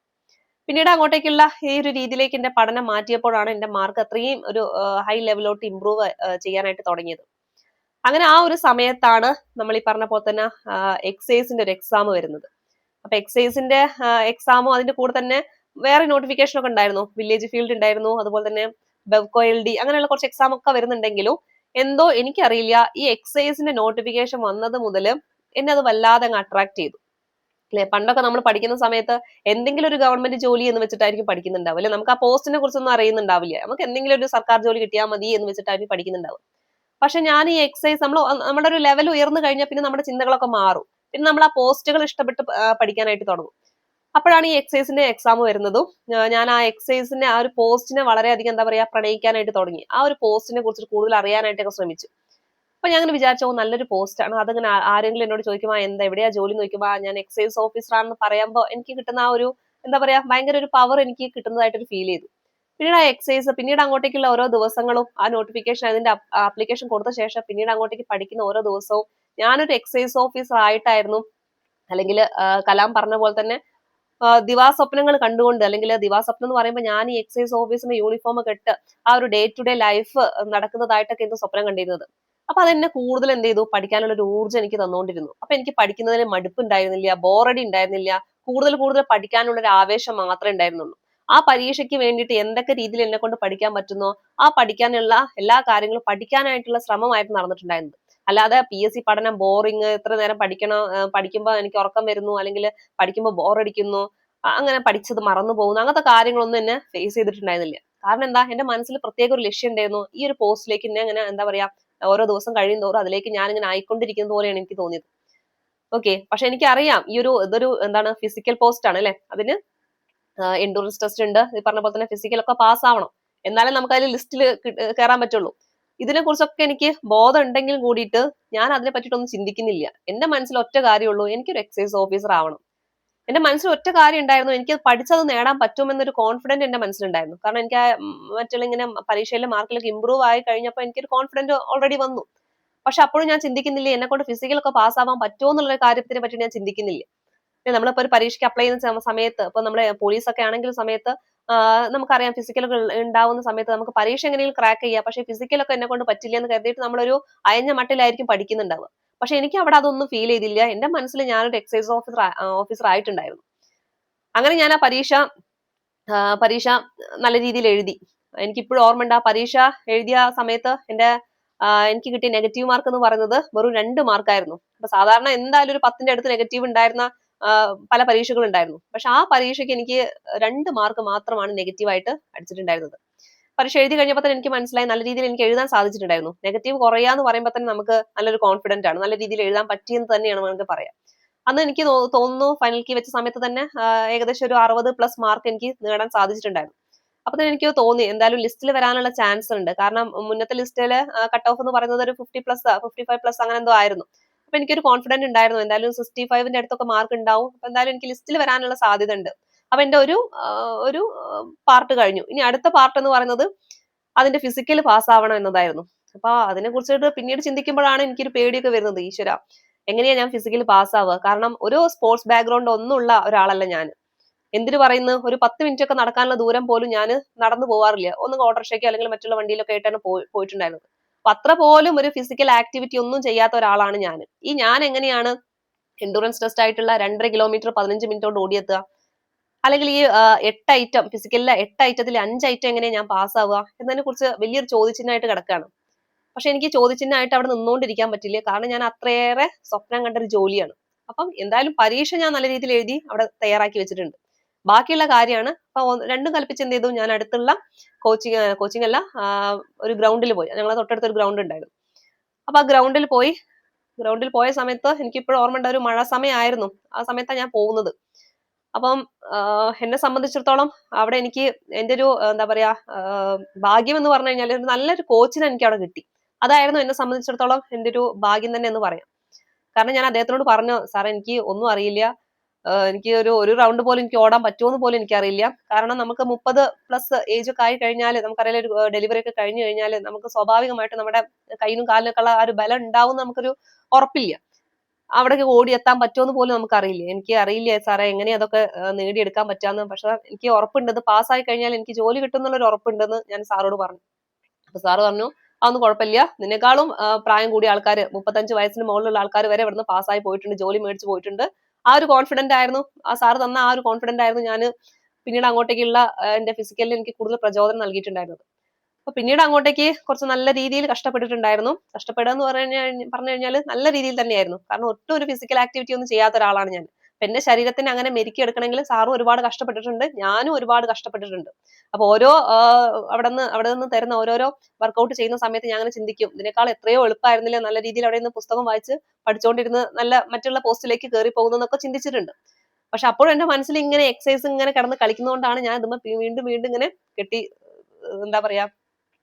പിന്നീട് അങ്ങോട്ടേക്കുള്ള ഈ ഒരു രീതിയിലേക്ക് എന്റെ പഠനം മാറ്റിയപ്പോഴാണ് എന്റെ മാർക്ക് അത്രയും ഒരു ഹൈ ലെവലോട്ട് ഇമ്പ്രൂവ് ചെയ്യാനായിട്ട് തുടങ്ങിയത്. അങ്ങനെ ആ ഒരു സമയത്താണ് നമ്മൾ ഈ പറഞ്ഞ പോലെ തന്നെ എക്സൈസിന്റെ ഒരു എക്സാം വരുന്നത്. അപ്പൊ എക്സൈസിന്റെ എക്സാമോ അതിന്റെ കൂടെ തന്നെ വേറെ നോട്ടിഫിക്കേഷൻ ഒക്കെ ഉണ്ടായിരുന്നു. വില്ലേജ് ഫീൽഡ് ഉണ്ടായിരുന്നു. അതുപോലെ തന്നെ ബെവ്കോ എൽ ഡി അങ്ങനെയുള്ള കുറച്ച് എക്സാം ഒക്കെ വരുന്നുണ്ടെങ്കിലും എന്തോ എനിക്കറിയില്ല. ഈ എക്സൈസിന്റെ നോട്ടിഫിക്കേഷൻ വന്നത് മുതൽ എന്നെ അത് വല്ലാതെ അങ്ങ് അട്രാക്ട് ചെയ്തു. അല്ലെ? പണ്ടൊക്കെ നമ്മൾ പഠിക്കുന്ന സമയത്ത് എന്തെങ്കിലും ഒരു ഗവൺമെന്റ് ജോലി എന്ന് വെച്ചിട്ടായിരിക്കും പഠിക്കുന്നുണ്ടാവും അല്ലെ? നമുക്ക് ആ പോസ്റ്റിനെ കുറിച്ചൊന്നും അറിയുന്നുണ്ടാവില്ല. നമുക്ക് എന്തെങ്കിലും ഒരു സർക്കാർ ജോലി കിട്ടിയാൽ മതി എന്ന് വെച്ചിട്ടായിരിക്കും പഠിക്കുന്നുണ്ടാവും പക്ഷെ ഞാൻ ഈ എക്സൈസ് നമ്മൾ നമ്മുടെ ഒരു ലെവൽ ഉയർന്നു കഴിഞ്ഞാൽ പിന്നെ നമ്മുടെ ചിന്തകളൊക്കെ മാറും. പിന്നെ നമ്മൾ ആ പോസ്റ്റുകൾ ഇഷ്ടപ്പെട്ട് പഠിക്കാനായിട്ട് തുടങ്ങും. അപ്പോഴാണ് ഈ എക്സൈസിന്റെ എക്സാം വരുന്നതും ഞാൻ ആ എക്സൈസിന്റെ ആ ഒരു പോസ്റ്റിനെ വളരെയധികം എന്താ പറയാ പ്രണയിക്കാനായിട്ട് തുടങ്ങി. ആ ഒരു പോസ്റ്റിനെ കുറിച്ച് കൂടുതൽ അറിയാനായിട്ടൊക്കെ ശ്രമിച്ചു. അപ്പൊ ഞാൻ അങ്ങനെ വിചാരിച്ചോ നല്ലൊരു പോസ്റ്റ് ആണ്. അതങ്ങനെ ആരെങ്കിലും എന്നോട് ചോദിക്കുമ്പോൾ എന്താ എവിടെയാ ജോലി നോക്കുമ്പോൾ ഞാൻ എക്സൈസ് ഓഫീസറാണെന്ന് പറയുമ്പോൾ എനിക്ക് കിട്ടുന്ന ആ ഒരു എന്താ പറയാ ഭയങ്കര ഒരു പവർ എനിക്ക് കിട്ടുന്നതായിട്ടൊരു ഫീൽ ചെയ്തു. പിന്നീട് ആ എക്സൈസ് പിന്നീട് അങ്ങോട്ടേക്കുള്ള ഓരോ ദിവസങ്ങളും ആ നോട്ടിഫിക്കേഷൻ അതിന്റെ ആപ്ലിക്കേഷൻ കൊടുത്ത ശേഷം പിന്നീട് അങ്ങോട്ടേക്ക് പഠിക്കുന്ന ഓരോ ദിവസവും ഞാനൊരു എക്സൈസ് ഓഫീസർ ആയിട്ടായിരുന്നു. അല്ലെങ്കിൽ കലാം പറഞ്ഞ പോലെ തന്നെ ദിവാ ദിവാസ്വപ്നങ്ങൾ കണ്ടുകൊണ്ട് അല്ലെങ്കിൽ ദിവാസ്വപ്നം എന്ന് പറയുമ്പോൾ ഞാൻ ഈ എക്സൈസ് ഓഫീസിന്റെ യൂണിഫോം ഒക്കെ ഇട്ട് ആ ഒരു ഡേ ടു ഡേ ലൈഫ് നടക്കുന്നതായിട്ടൊക്കെ എനിക്ക് സ്വപ്നം കണ്ടിരുന്നത്. അപ്പൊ അതെന്നെ കൂടുതൽ എന്ത് ചെയ്തു? പഠിക്കാനുള്ള ഒരു ഊർജം എനിക്ക് തന്നുകൊണ്ടിരുന്നു അപ്പൊ എനിക്ക് പഠിക്കുന്നതിന് മടുപ്പ് ഉണ്ടായിരുന്നില്ല ബോറടി ഉണ്ടായിരുന്നില്ല. കൂടുതൽ കൂടുതൽ പഠിക്കാനുള്ള ഒരു ആവേശം മാത്രമേ ഉണ്ടായിരുന്നുള്ളൂ. ആ പരീക്ഷയ്ക്ക് വേണ്ടിയിട്ട് എന്തൊക്കെ രീതിയിൽ എന്നെ കൊണ്ട് പഠിക്കാൻ പറ്റുന്നോ? ആ പഠിക്കാനുള്ള എല്ലാ കാര്യങ്ങളും പഠിക്കാനായിട്ടുള്ള ശ്രമമായിട്ട് നടന്നിട്ടുണ്ടായിരുന്നത്. അല്ലാതെ പി എസ് സി പഠനം ബോറിങ് എത്ര നേരം പഠിക്കണം പഠിക്കുമ്പോൾ എനിക്ക് ഉറക്കം വരുന്നു അല്ലെങ്കിൽ പഠിക്കുമ്പോൾ ബോറടിക്കുന്നു അങ്ങനെ പഠിച്ചത് മറന്നു പോകുന്നു അങ്ങനത്തെ കാര്യങ്ങളൊന്നും എന്നെ ഫേസ് ചെയ്തിട്ടുണ്ടായിരുന്നില്ല. കാരണം എന്താ? എന്റെ മനസ്സിൽ പ്രത്യേക ഒരു ലക്ഷ്യം ഉണ്ടായിരുന്നു. ഈ ഒരു പോസ്റ്റിലേക്ക് എന്നെ അങ്ങനെ എന്താ പറയാ ഓരോ ദിവസം കഴിയും തോറും അതിലേക്ക് ഞാൻ ഇങ്ങനെ ആയിക്കൊണ്ടിരിക്കുന്ന പോലെയാണ് എനിക്ക് തോന്നിയത്. ഓക്കെ പക്ഷെ എനിക്കറിയാം ഈ ഒരു ഇതൊരു എന്താണ് ഫിസിക്കൽ പോസ്റ്റ് ആണ് അല്ലെ? അതിന് എൻഡൂറൻസ് ടെസ്റ്റ് ഉണ്ട്. ഈ പറഞ്ഞ പോലെ തന്നെ ഫിസിക്കൽ ഒക്കെ പാസ് ആവണം. എന്നാലേ നമുക്ക് അതിൽ ലിസ്റ്റിൽ കയറാൻ പറ്റുള്ളൂ. ഇതിനെ കുറിച്ചൊക്കെ എനിക്ക് ബോധം ഉണ്ടെങ്കിലും കൂടിയിട്ട് ഞാൻ അതിനെ പറ്റിയിട്ടൊന്നും ചിന്തിക്കുന്നില്ല. എന്റെ മനസ്സിൽ ഒറ്റ കാര്യമുള്ളൂ എനിക്കൊരു എക്സൈസ് ഓഫീസർ ആവണം. എന്റെ മനസ്സിൽ ഒറ്റ കാര്യം ഉണ്ടായിരുന്നു എനിക്ക് പഠിച്ചത് നേടാൻ പറ്റുമെന്നൊരു കോൺഫിഡന്റ് എന്റെ മനസ്സിലുണ്ടായിരുന്നു. കാരണം എനിക്ക് ആ മറ്റുള്ള ഇങ്ങനെ പരീക്ഷയിലെ മാർക്കിലൊക്കെ ഇമ്പ്രൂവ് ആയി കഴിഞ്ഞപ്പോൾ എനിക്കൊരു കോൺഫിഡന്റ് ഓൾറെഡി വന്നു. പക്ഷെ അപ്പോഴും ഞാൻ ചിന്തിക്കുന്നില്ല എന്നെ കൊണ്ട് ഫിസിക്കലൊക്കെ പാസ്സാവാൻ പറ്റുമോ എന്നുള്ള കാര്യത്തിനെ പറ്റി ഞാൻ ചിന്തിക്കുന്നില്ല. നമ്മളിപ്പോ ഒരു പരീക്ഷയ്ക്ക് അപ്ലൈ ചെയ്യുന്ന സമയത്ത് ഇപ്പൊ നമ്മളെ പോലീസ് ഒക്കെ ആണെങ്കിൽ സമയത്ത് നമുക്കറിയാം ഫിസിക്കൽ ഉണ്ടാവുന്ന സമയത്ത് നമുക്ക് പരീക്ഷ എങ്ങനെയും ക്രാക്ക് ചെയ്യാം. പക്ഷെ ഫിസിക്കലൊക്കെ എന്നെ കൊണ്ട് പറ്റില്ല എന്ന് കരുതിയിട്ട് നമ്മളൊരു അയഞ്ഞ മട്ടിലായിരിക്കും പഠിക്കുന്നുണ്ടാവുക. പക്ഷെ എനിക്ക് അവിടെ അതൊന്നും ഫീൽ ചെയ്തില്ല. എന്റെ മനസ്സിൽ ഞാനൊരു എക്സൈസ് ഓഫീസർ ഓഫീസർ ആയിട്ടുണ്ടായിരുന്നു. അങ്ങനെ ഞാൻ ആ പരീക്ഷ പരീക്ഷ നല്ല രീതിയിൽ എഴുതി. എനിക്കിപ്പോഴും ഓർമ്മയുണ്ട് ആ പരീക്ഷ എഴുതിയ സമയത്ത് എന്റെ എനിക്ക് കിട്ടിയ നെഗറ്റീവ് മാർക്ക് എന്ന് പറയുന്നത് വെറും രണ്ട് മാർക്കായിരുന്നു അപ്പൊ സാധാരണ എന്തായാലും ഒരു പത്തിന്റെ അടുത്ത് നെഗറ്റീവ് ഉണ്ടായിരുന്ന പല പരീക്ഷകൾ ഉണ്ടായിരുന്നു പക്ഷെ ആ പരീക്ഷയ്ക്ക് എനിക്ക് രണ്ട് മാർക്ക് മാത്രമാണ് നെഗറ്റീവായിട്ട് അടിച്ചിട്ടുണ്ടായിരുന്നത്. പരീക്ഷ എഴുതി കഴിഞ്ഞപ്പോൾ തന്നെ എനിക്ക് മനസ്സിലായി നല്ല രീതിയിൽ എനിക്ക് എഴുതാൻ സാധിച്ചിട്ടുണ്ടായിരുന്നു. നെഗറ്റീവ് കുറയാന്ന് പറയുമ്പോൾ തന്നെ നമുക്ക് നല്ലൊരു കോൺഫിഡന്റ് ആണ്. നല്ല രീതിയിൽ എഴുതാൻ പറ്റിയെന്ന് തന്നെയാണ് നമുക്ക് പറയാം. അന്ന് എനിക്ക് തോന്നുന്നു ഫൈനൽ കീ വെച്ച സമയത്ത് തന്നെ ഏകദേശം ഒരു അറുപത് പ്ലസ് മാർക്ക് എനിക്ക് നേടാൻ സാധിച്ചിട്ടുണ്ടായിരുന്നു. അപ്പൊ തന്നെ എനിക്ക് തോന്നി എന്തായാലും ലിസ്റ്റിൽ വരാനുള്ള ചാൻസ് ഉണ്ട്. കാരണം മുന്നത്തെ ലിസ്റ്റിൽ കട്ട് ഓഫ് എന്ന് പറയുന്നത് ഒരു fifty plus fifty five plus അങ്ങനെ എന്തോ ആയിരുന്നു. അപ്പൊ എനിക്കൊരു കോൺഫിഡന്റ് ഉണ്ടായിരുന്നു. എന്തായാലും സിക്സ്റ്റി ഫൈവിന്റെ അടുത്തൊക്കെ മാർക്ക് ഉണ്ടാവും. അപ്പൊ എന്തായാലും എനിക്ക് ലിസ്റ്റിൽ വരാനുള്ള സാധ്യത ഉണ്ട് അപ്പൊ എന്റെ ഒരു ഒരു പാർട്ട് കഴിഞ്ഞു. ഇനി അടുത്ത പാർട്ട് എന്ന് പറയുന്നത് അതിന്റെ ഫിസിക്കൽ പാസ് ആവണം എന്നതായിരുന്നു. അപ്പൊ അതിനെ കുറിച്ചിട്ട് പിന്നീട് ചിന്തിക്കുമ്പോഴാണ് എനിക്കൊരു പേടിയൊക്കെ വരുന്നത്. ഈശ്വര എങ്ങനെയാ ഞാൻ ഫിസിക്കൽ പാസ് ആവുക? കാരണം ഒരു സ്പോർട്സ് ബാക്ക്ഗ്രൗണ്ട് ഒന്നുമുള്ള ഒരാളല്ല ഞാൻ. എന്തിനു പറയുന്നു? ഒരു പത്ത് മിനിറ്റ് ഒക്കെ നടക്കാനുള്ള ദൂരം പോലും ഞാൻ നടന്നു പോവാറില്ല. ഒന്ന് ഓട്ടോറിക്ഷയ്ക്ക് അല്ലെങ്കിൽ മറ്റുള്ള വണ്ടിയിലൊക്കെ ആയിട്ടാണ് പോയി പോയിട്ടുണ്ടായിരുന്നത്. അത്ര പോലും ഒരു ഫിസിക്കൽ ആക്ടിവിറ്റി ഒന്നും ചെയ്യാത്ത ഒരാളാണ് ഞാൻ ഈ ഞാൻ എങ്ങനെയാണ് എൻഡുറൻസ് ടെസ്റ്റ് ആയിട്ടുള്ള രണ്ടര കിലോമീറ്റർ പതിനഞ്ച് മിനിറ്റ് കൊണ്ട് ഓടിയെത്തുക? അല്ലെങ്കിൽ ഈ എട്ട് ഐറ്റം ഫിസിക്കലിലെ എട്ട് ഐറ്റത്തിൽ അഞ്ച് ഐറ്റം എങ്ങനെ ഞാൻ പാസ്സാവുക എന്നതിനെ കുറിച്ച് വലിയൊരു ചോദ്യചിഹ്നമായിട്ട് കിടക്കുകയാണ് പക്ഷെ എനിക്ക് ചോദ്യചിഹ്നമായിട്ട് അവിടെ നിന്നുകൊണ്ടിരിക്കാൻ പറ്റില്ല. കാരണം ഞാൻ അത്രയേറെ സ്വപ്നം കണ്ട ഒരു ജോലിയാണ്. അപ്പം എന്തായാലും പരീക്ഷ ഞാൻ നല്ല രീതിയിൽ എഴുതി അവിടെ തയ്യാറാക്കി വെച്ചിട്ടുണ്ട്. ബാക്കിയുള്ള കാര്യമാണ്. അപ്പൊ രണ്ടും കൽപ്പിച്ച് എന്ത് ചെയ്തു? ഞാൻ അടുത്തുള്ള കോച്ചിങ് കോച്ചിങ് അല്ല ഒരു ഗ്രൗണ്ടിൽ പോയി. ഞങ്ങളെ തൊട്ടടുത്തൊരു ഗ്രൗണ്ട് ഉണ്ടായിരുന്നു. അപ്പൊ ആ ഗ്രൗണ്ടിൽ പോയി. ഗ്രൗണ്ടിൽ പോയ സമയത്ത് എനിക്ക് ഇപ്പോഴും ഓർമ്മയുണ്ട് ഒരു മഴ സമയമായിരുന്നു. ആ സമയത്താണ് ഞാൻ പോകുന്നത്. അപ്പം എന്നെ സംബന്ധിച്ചിടത്തോളം അവിടെ എനിക്ക് എന്റെ ഒരു എന്താ പറയാ ഭാഗ്യം എന്ന് പറഞ്ഞു കഴിഞ്ഞാൽ ഒരു നല്ലൊരു കോച്ചിനെ എനിക്ക് അവിടെ കിട്ടി. അതായിരുന്നു എന്നെ സംബന്ധിച്ചിടത്തോളം എന്റെ ഒരു ഭാഗ്യം തന്നെ എന്ന് പറയാം. കാരണം ഞാൻ അദ്ദേഹത്തിനോട് പറഞ്ഞു സാറേ എനിക്ക് ഒന്നും അറിയില്ല. എനിക്ക് ഒരു ഒരു റൗണ്ട് പോലും എനിക്ക് ഓടാൻ പറ്റുമെന്ന് പോലും എനിക്കറിയില്ല. കാരണം നമുക്ക് മുപ്പത് പ്ലസ് ഏജ് ഒക്കെ ആയി കഴിഞ്ഞാൽ നമുക്കറിയാം ഒരു ഡെലിവറി ഒക്കെ കഴിഞ്ഞു കഴിഞ്ഞാൽ നമുക്ക് സ്വാഭാവികമായിട്ട് നമ്മുടെ കയ്യിനും കാലിനൊക്കെയുള്ള ആ ഒരു ബലം ഉണ്ടാവും നമുക്കൊരു ഉറപ്പില്ല. അവിടേക്ക് ഓടിയെത്താൻ പറ്റുമെന്ന് പോലും നമുക്കറിയില്ല. എനിക്ക് അറിയില്ല സാറേ എങ്ങനെ അതൊക്കെ നേടിയെടുക്കാൻ പറ്റാന്ന്? പക്ഷെ എനിക്ക് ഉറപ്പുണ്ട്. ഇത് പാസ്സായി കഴിഞ്ഞാൽ എനിക്ക് ജോലി കിട്ടുന്നുള്ള ഒരു ഉറപ്പുണ്ടെന്ന് ഞാൻ സാറോട് പറഞ്ഞു. അപ്പൊ സാറ് പറഞ്ഞു അതൊന്നും കുഴപ്പമില്ല. നിന്നെക്കാളും പ്രായം കൂടിയ ആൾക്കാർ മുപ്പത്തഞ്ച് വയസ്സിന് മുകളിലുള്ള ആൾക്കാർ വരെ ഇവിടുന്ന് പാസ്സായി പോയിട്ടുണ്ട് ജോലി മേടിച്ച് പോയിട്ടുണ്ട്. ആ ഒരു കോൺഫിഡന്റ് ആയിരുന്നു. ആ സാറ് തന്ന ആ ഒരു കോൺഫിഡന്റ് ആയിരുന്നു ഞാൻ പിന്നീട് അങ്ങോട്ടേക്കുള്ള എന്റെ ഫിസിക്കലിൽ എനിക്ക് കൂടുതൽ പ്രചോദനം നൽകിയിട്ടുണ്ടായിരുന്നത്. അപ്പൊ പിന്നീട് അങ്ങോട്ടേക്ക് കുറച്ച് നല്ല രീതിയിൽ കഷ്ടപ്പെട്ടിട്ടുണ്ടായിരുന്നു. കഷ്ടപ്പെടുക എന്ന് പറഞ്ഞു പറഞ്ഞു കഴിഞ്ഞാൽ നല്ല രീതിയിൽ തന്നെയായിരുന്നു. കാരണം ഒട്ടും ഒരു ഫിസിക്കൽ ആക്ടിവിറ്റി ഒന്നും ചെയ്യാത്ത ഒരാളാണ് ഞാൻ. എന്റെ ശരീരത്തിന് അങ്ങനെ മെരുക്കി എടുക്കണമെങ്കിൽ സാറും ഒരുപാട് കഷ്ടപ്പെട്ടിട്ടുണ്ട് ഞാനും ഒരുപാട് കഷ്ടപ്പെട്ടിട്ടുണ്ട്. അപ്പൊ ഓരോ അവിടെ നിന്ന് അവിടെ നിന്ന് തരുന്ന ഓരോരോ വർക്കൗട്ട് ചെയ്യുന്ന സമയത്ത് ഞാൻ അങ്ങനെ ചിന്തിക്കും. ഇതിനേക്കാൾ എത്രയോ എളുപ്പമായിരുന്നില്ല നല്ല രീതിയിൽ അവിടെ നിന്ന് പുസ്തകം വായിച്ച് പഠിച്ചുകൊണ്ടിരുന്ന് നല്ല മറ്റുള്ള പോസ്റ്റിലേക്ക് കയറി പോകുന്നതെന്നൊക്കെ ചിന്തിച്ചിട്ടുണ്ട്. പക്ഷെ അപ്പോഴും എന്റെ മനസ്സിൽ ഇങ്ങനെ എക്സസൈസ് ഇങ്ങനെ കടന്ന് കളിക്കുന്നതുകൊണ്ടാണ് ഞാൻ ഇതുമ്മ വീണ്ടും വീണ്ടും ഇങ്ങനെ കെട്ടി എന്താ പറയാ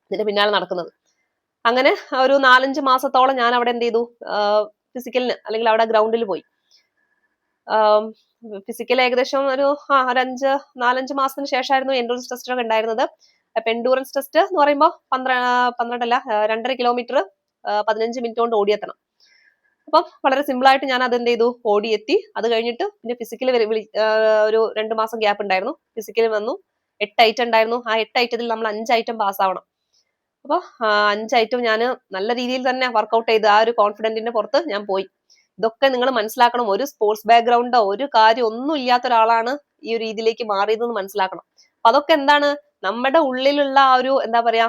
ഇതിന്റെ പിന്നാലെ നടക്കുന്നത്. അങ്ങനെ ഒരു നാലഞ്ച് മാസത്തോളം ഞാൻ അവിടെ എന്ത് ചെയ്തു? ഫിസിക്കലിന് അല്ലെങ്കിൽ അവിടെ ഗ്രൗണ്ടിൽ പോയി. ഫിസിക്കൽ ഏകദേശം ഒരു ഒരു അഞ്ച് നാലഞ്ച് മാസത്തിന് ശേഷമായിരുന്നു എൻഡൂറൻസ് ടെസ്റ്റ് ഒക്കെ ഉണ്ടായിരുന്നത്. അപ്പൊ എൻഡൂറൻസ് ടെസ്റ്റ് എന്ന് പറയുമ്പോൾ പന്ത്രണ്ട് പന്ത്രണ്ടല്ല രണ്ടര കിലോമീറ്റർ പതിനഞ്ച് മിനിറ്റ് കൊണ്ട് ഓടിയെത്തണം. അപ്പം വളരെ സിമ്പിൾ ആയിട്ട് ഞാൻ അത് എന്ത് ചെയ്തു? ഓടിയെത്തി. അത് കഴിഞ്ഞിട്ട് പിന്നെ ഫിസിക്കൽ ഒരു രണ്ട് മാസം ഗ്യാപ്പ് ഉണ്ടായിരുന്നു. ഫിസിക്കൽ വന്നു. എട്ട് ഐറ്റം ഉണ്ടായിരുന്നു. ആ എട്ട് ഐറ്റത്തിൽ നമ്മൾ അഞ്ച് ഐറ്റം പാസ്സാവണം അപ്പോൾ അഞ്ച് ഐറ്റം ഞാൻ നല്ല രീതിയിൽ തന്നെ വർക്കൗട്ട് ചെയ്ത് ആ ഒരു കോൺഫിഡന്റിന്റെ പുറത്ത് ഞാൻ പോയി. ഇതൊക്കെ നിങ്ങൾ മനസ്സിലാക്കണം. ഒരു സ്പോർട്സ് ബാക്ക്ഗ്രൗണ്ടോ ഒരു കാര്യം ഒന്നും ഇല്ലാത്ത ഒരാളാണ് ഈ ഒരു രീതിയിലേക്ക് മാറിയതെന്ന് മനസ്സിലാക്കണം. അപ്പൊ അതൊക്കെ എന്താണ്? നമ്മുടെ ഉള്ളിലുള്ള ആ ഒരു എന്താ പറയാ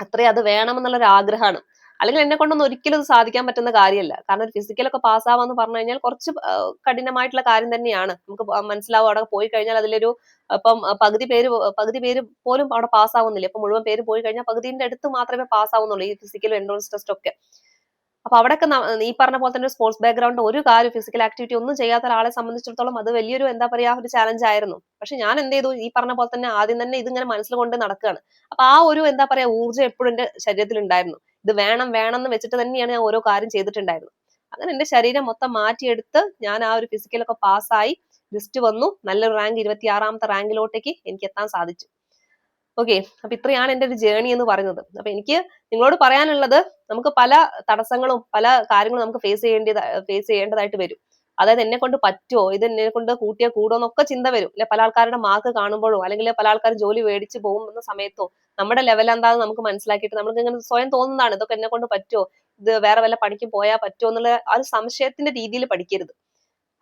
അത്രയും അത് വേണമെന്നുള്ള ഒരു ആഗ്രഹമാണ്. അല്ലെങ്കിൽ എന്നെ കൊണ്ടൊന്നും ഒരിക്കലും സാധിക്കാൻ പറ്റുന്ന കാര്യമല്ല. കാരണം ഒരു ഫിസിക്കലൊക്കെ പാസ്സാവാന്ന് പറഞ്ഞു കഴിഞ്ഞാൽ കുറച്ച് കഠിനമായിട്ടുള്ള കാര്യം തന്നെയാണ്. നമുക്ക് മനസ്സിലാവും അവിടെ പോയി കഴിഞ്ഞാൽ അതിലൊരു ഇപ്പം പകുതി പേര് പകുതി പേര് പോലും അവിടെ പാസ്സാവുന്നില്ല ഇപ്പൊ മുഴുവൻ പേര് പോയി കഴിഞ്ഞാൽ പകുതിന്റെ അടുത്ത് മാത്രമേ പാസ്സാവുന്നുള്ളൂ ഈ ഫിസിക്കൽ എൻട്രൻസ് ടെസ്റ്റ് ഒക്കെ. അപ്പൊ അവിടെയൊക്കെ ഈ പറഞ്ഞ പോലെ തന്നെ സ്പോർട്സ് ബാക്ക്ഗ്രൗണ്ട് ഒരു കാര്യം ഫിസിക്കൽ ആക്ടിവിറ്റി ഒന്നും ചെയ്യാത്ത ഒരാളെ സംബന്ധിച്ചിടത്തോളം അത് വലിയൊരു എന്താ പറയാ ഒരു ചാലഞ്ച് ആയിരുന്നു. പക്ഷെ ഞാൻ എന്ത് ചെയ്തു? ഈ പറഞ്ഞ പോലെ തന്നെ ആദ്യം തന്നെ ഇതിങ്ങനെ മനസ്സിൽ കൊണ്ട് നടക്കുകയാണ്. അപ്പൊ ആ ഒരു എന്താ പറയാ ഊർജം എപ്പോഴും എന്റെ ശരീരത്തിൽ ഉണ്ടായിരുന്നു ഇത് വേണം വേണം എന്ന് വെച്ചിട്ട് തന്നെയാണ് ഞാൻ ഓരോ കാര്യം ചെയ്തിട്ടുണ്ടായിരുന്നത്. അങ്ങനെ എന്റെ ശരീരം മൊത്തം മാറ്റിയെടുത്ത് ഞാൻ ആ ഒരു ഫിസിക്കലൊക്കെ പാസ്സായി ലിസ്റ്റ് വന്നു. നല്ലൊരു റാങ്ക് ഇരുപത്തി ആറാമത്തെ റാങ്കിലോട്ടേക്ക് എനിക്ക് എത്താൻ സാധിച്ചു. ഓക്കെ അപ്പൊ ഇത്രയാണ് എന്റെ ഒരു ജേണി എന്ന് പറയുന്നത്. അപ്പൊ എനിക്ക് നിങ്ങളോട് പറയാനുള്ളത് നമുക്ക് പല തടസ്സങ്ങളും പല കാര്യങ്ങളും നമുക്ക് ഫേസ് ചെയ്യേണ്ടത് ഫേസ് ചെയ്യേണ്ടതായിട്ട് വരും. അതായത് എന്നെ കൊണ്ട് പറ്റുമോ ഇത് എന്നെ കൊണ്ട് കൂട്ടിയാൽ കൂടുമോ എന്നൊക്കെ ചിന്ത വരും. അല്ലെ? പല ആൾക്കാരുടെ മാർക്ക് കാണുമ്പോഴോ അല്ലെങ്കിൽ പല ആൾക്കാർ ജോലി മേടിച്ച് പോകുന്ന സമയത്തോ നമ്മുടെ ലെവൽ എന്താണെന്ന് നമുക്ക് മനസ്സിലാക്കിയിട്ട് നമുക്ക് ഇങ്ങനെ സ്വയം തോന്നുന്നതാണ് ഇതൊക്കെ എന്നെ കൊണ്ട് പറ്റുമോ ഇത് വേറെ വല്ല പണിക്ക് പോയാൽ പറ്റുമോ എന്നുള്ള ആ ഒരു സംശയത്തിന്റെ രീതിയിൽ പഠിക്കരുത്.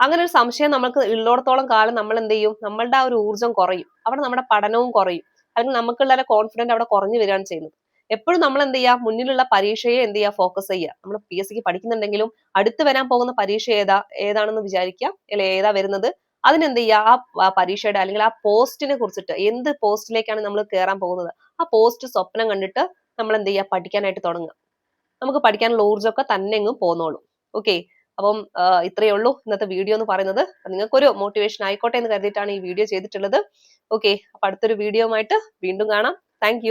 അങ്ങനെ ഒരു സംശയം നമുക്ക് ഉള്ളിടത്തോളം കാലം നമ്മൾ എന്ത് ചെയ്യും? നമ്മളുടെ ആ ഒരു ഊർജം കുറയും. അവിടെ നമ്മുടെ പഠനവും കുറയും. അല്ലെങ്കിൽ നമുക്കുള്ള കോൺഫിഡൻസ് അവിടെ കുറഞ്ഞു വരികയാണ് ചെയ്യുന്നത്. എപ്പോഴും നമ്മൾ എന്ത് ചെയ്യുക? മുന്നിലുള്ള പരീക്ഷയെ എന്ത് ചെയ്യുക? ഫോക്കസ് ചെയ്യുക. നമ്മൾ പി എസ് സിക്ക് പഠിക്കുന്നുണ്ടെങ്കിലും അടുത്ത് വരാൻ പോകുന്ന പരീക്ഷ ഏതാ? ഏതാണെന്ന് വിചാരിക്കുക. അല്ലെ ഏതാ വരുന്നത്? അതിനെന്ത് ചെയ്യുക? ആ പരീക്ഷയുടെ അല്ലെങ്കിൽ ആ പോസ്റ്റിനെ കുറിച്ചിട്ട് എന്ത് പോസ്റ്റിലേക്കാണ് നമ്മൾ കയറാൻ പോകുന്നത്? ആ പോസ്റ്റ് സ്വപ്നം കണ്ടിട്ട് നമ്മൾ എന്ത് ചെയ്യുക? പഠിക്കാനായിട്ട് തുടങ്ങുക. നമുക്ക് പഠിക്കാനുള്ള ഊർജമൊക്കെ തന്നെ അങ്ങ് പോന്നോളൂ. ഓക്കെ അപ്പം ഇത്രയേ ഉള്ളൂ ഇന്നത്തെ വീഡിയോ എന്ന് പറയുന്നത്. നിങ്ങൾക്കൊരു മോട്ടിവേഷൻ ആയിക്കോട്ടെ എന്ന് കരുതിയിട്ടാണ് ഈ വീഡിയോ ചെയ്തിട്ടുള്ളത്. ഓക്കെ അപ്പൊ അടുത്തൊരു വീഡിയോ ആയിട്ട് വീണ്ടും കാണാം. താങ്ക്